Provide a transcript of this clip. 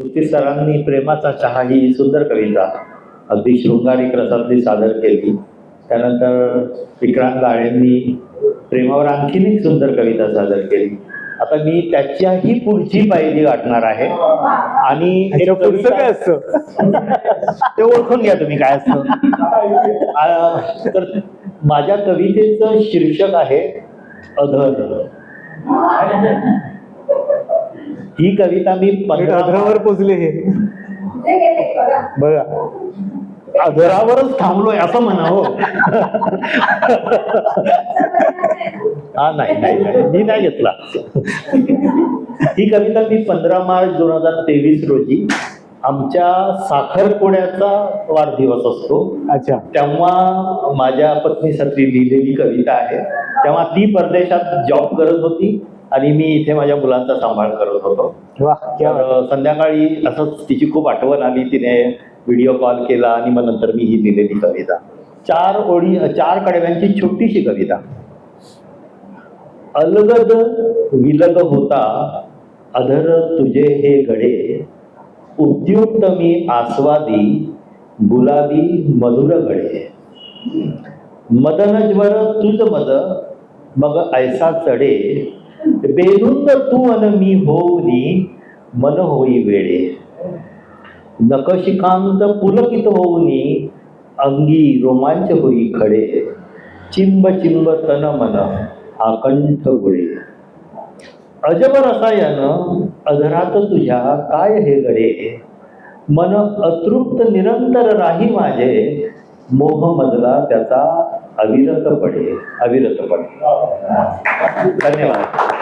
कृती सरांनी प्रेमाचा चहा ही सुंदर कविता अगदी शृंगारिक रसातली सादर केली. त्यानंतर विक्रांत गाळेंनी प्रेमावर आणखीन एक सुंदर कविता सादर केली. आता मी त्याच्याही पुढची पायरी गाठणार आहे. आणि काय असतं? ते ओळखून घ्या तुम्ही काय असतं. तर माझ्या कवितेचं शीर्षक आहे अधर. ही कविता मी अधरावर पोचले हे बघा. अधरावरच थांबलोय असं म्हणा हो. हा नाही नाही नाही, मी नाही घेतला. ही कविता मी पंधरा मार्च दोन हजार तेवीस रोजी आमच्या साखरपुड्याचा वाढदिवस असतो. अच्छा. तेव्हा माझ्या पत्नीसाठी लिहिलेली कविता आहे. तेव्हा ती परदेशात जॉब करत होती. आणि मी इथे माझ्या मुलांचा सांभाळ करत होतो. तर संध्याकाळी असंच तिची खूप आठवण आली तिने व्हिडिओ कॉल केला आणि मग नंतर मी ही लिहिलेली कविता. चार ओळी चार कडव्यांची छोटीशी कविता. अलगद विलग होता अधर तुझे हे गडे. उद्युक्त मी आस्वादी गुलाबी मधुर गडे. मदनज्वर तुझ मद मग ऐसा चढे. बेधुंद तू अन मी होऊनी मन होई वेडे नकशिकांत पुलकित होऊनी अंगी रोमांच होई खडे चिंब चिंब तन मन आकंठ गुळे अजब रसायन अधरात तुझ्या काय हे गडे मन अतृप्त निरंतर राही माझे मोह मजला त्याचा अविरत पडे अविरत पडे धन्यवाद